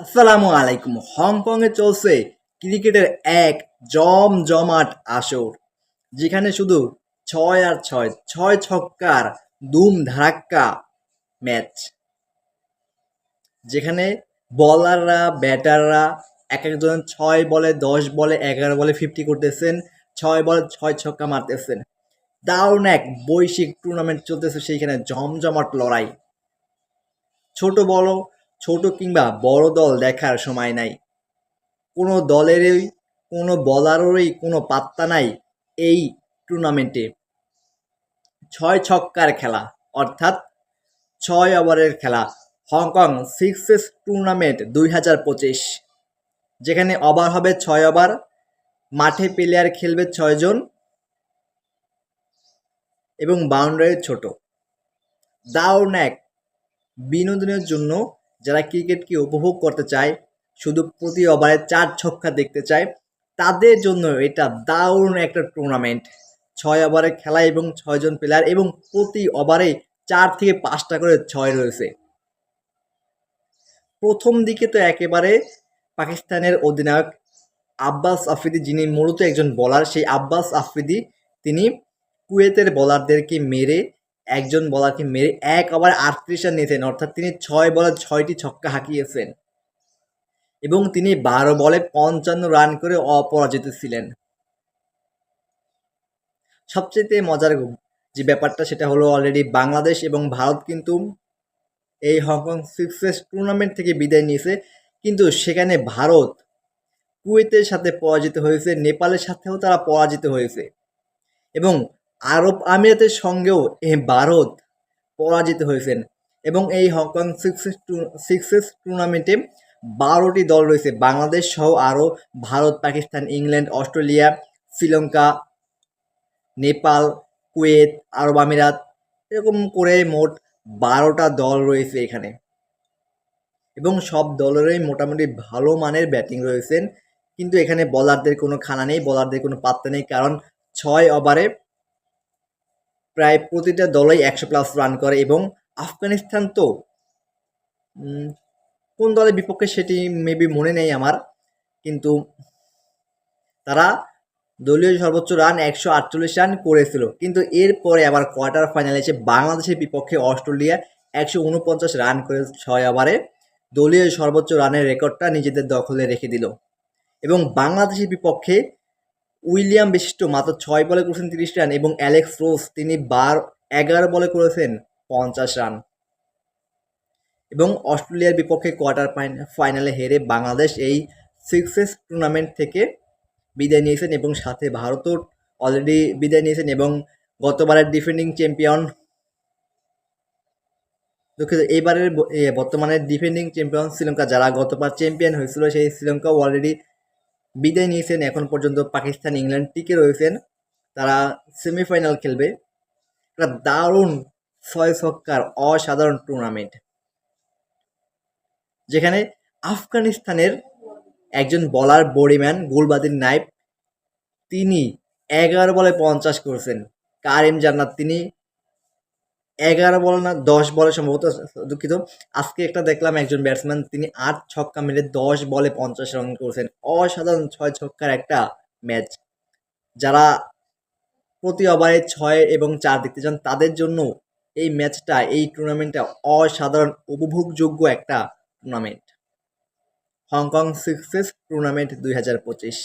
আসসালামু আলাইকুম। হংকংয়ে চলছে ক্রিকেটের এক জমজমাট আসর, যেখানে শুধু ছয় আর ছয় ছয় ছক্কার দুম ধারাক্কা ম্যাচ, যেখানে বলাররা, ব্যাটাররা এক একজন ছয় বলে দশ বলে এগারো বলে ফিফটি করতেছেন, ছয় বলে ছয় ছক্কা মারতেছেন। দারুণ এক বৈশ্বিক টুর্নামেন্ট চলতেছে সেইখানে জমজমাট লড়াই। ছোট বড় ছোট কিংবা বড় দল দেখার সময় নাই। কোনো দলেরই, কোনো বলারেরই কোনো পাত্তা নাই এই টুর্নামেন্টে। ছয় ছক্কার খেলা, অর্থাৎ ছয় ওভারের খেলা, হংকং সিক্সেস টুর্নামেন্ট দুই হাজার পঁচিশ, যেখানে ওভার হবে ছয় ওভার, মাঠে প্লেয়ার খেলবে ছয়জন এবং বাউন্ডারি ছোট। দারুণ এক বিনোদনের জন্য যারা ক্রিকেটকে উপভোগ করতে চায়, শুধু প্রতি ওভারে চার ছক্কা দেখতে চায়, তাদের জন্য এটা দারুণ একটা টুর্নামেন্ট ছয় ওভারে খেলা এবং ছয়জন প্লেয়ার এবং প্রতি ওভারে চার থেকে পাঁচটা করে ছয় রয়েছে। প্রথম দিকে তো একেবারে পাকিস্তানের অধিনায়ক আব্বাস আফ্রিদি, যিনি মূলত একজন বলার সেই আব্বাস আফ্রিদি তিনি কুয়েতের বলারদেরকে মেরে একজন বলারকে মেরে এক ওভার আটত্রিশ রান নিয়েছেন, অর্থাৎ তিনি ছয় বলে ছয়টি ছক্কা হাঁকিয়েছেন। এবং তিনি বারো বলে পঞ্চান্ন রান করে অপরাজিত ছিলেন। সবচেয়ে মজার যে ব্যাপারটা, সেটা হলো অলরেডি বাংলাদেশ এবং ভারত কিন্তু এই হংকং সিক্সেস টুর্নামেন্ট থেকে বিদায় নিয়েছে। কিন্তু সেখানে ভারত কুয়েতের সাথে পরাজিত হয়েছে, নেপালের সাথেও তারা পরাজিত হয়েছে। এবং আরব আমিরাতের সঙ্গেও ভারত পরাজিত হয়েছেন এবং এই হংকং সিক্সেস সিক্সেস টুর্নামেন্টে বারোটি দল রয়েছে। বাংলাদেশ সহ আরও Bharat, Pakistan, England, Australia, Sri Lanka, Nepal, Kuwait, আরব আমিরাত এরকম করে মোট বারোটা দল রয়েছে এখানে। এবং সব দলেরই মোটামুটি ভালো মানের ব্যাটিং রয়েছেন। কিন্তু এখানে বলারদের কোনো খানা নেই বলারদের কোনো পাত্তা নেই। কারণ ছয় ওভারে প্রায় প্রতিটা দলই একশো প্লাস রান করে এবং আফগানিস্তান তো কোন দলের বিপক্ষে সেটি মেবি মনে নেই আমার, কিন্তু তারা দলীয় সর্বোচ্চ রান একশো আটচল্লিশ রান করেছিল। কিন্তু এরপরে আবার কোয়ার্টার ফাইনালে এসে বাংলাদেশের বিপক্ষে অস্ট্রেলিয়া একশো উনপঞ্চাশ রান করে ছয় ওভারে দলীয় সর্বোচ্চ রানের রেকর্ডটা নিজেদের দখলে রেখে দিল। এবং বাংলাদেশের বিপক্ষে উইলিয়াম বিশিষ্ট, মাত্র ছয় বলে করেছেন তিরিশ রান এবং অ্যালেক্স রোজ তিনি বার, এগারো বলে করেছেন পঞ্চাশ রান। এবং অস্ট্রেলিয়ার বিপক্ষে কোয়ার্টার ফাইনালে হেরে বাংলাদেশ এই সিক্সেস টুর্নামেন্ট থেকে বিদায় নিয়েছেন এবং সাথে ভারতও অলরেডি বিদায় নিয়েছেন এবং গতবারের ডিফেন্ডিং চ্যাম্পিয়ন দুঃখিত, এইবারের বর্তমানে ডিফেন্ডিং চ্যাম্পিয়ন শ্রীলঙ্কা, যারা গতবার চ্যাম্পিয়ন হয়েছিল সেই শ্রীলঙ্কাও অলরেডি বিদায় নিয়েছেন এখন পর্যন্ত পাকিস্তান ইংল্যান্ড টিকে রয়েছেন। তারা সেমিফাইনাল খেলবে। একটা দারুণ ছয় ছক্কার অসাধারণ টুর্নামেন্ট যেখানে আফগানিস্তানের একজন বলার বডিম্যান গোলবাদির নাইব তিনি এগারো বলে পঞ্চাশ করেছেন। কারিম জান্নাত, তিনি এগারো বল না, দশ বলে সম্ভবত দুঃখিত। আজকে একটা দেখলাম একজন ব্যাটসম্যান তিনি আট ছক্কা মেরে দশ বলে পঞ্চাশ রান করেছেন। অসাধারণ ছয় ছক্কার একটা ম্যাচ যারা প্রতি ওভারে ছয় এবং চার দেখতে চান, তাদের জন্য এই ম্যাচটা এই টুর্নামেন্টটা অসাধারণ, উপভোগযোগ্য একটা টুর্নামেন্ট হংকং সিক্সেস টুর্নামেন্ট দুই হাজার পঁচিশ।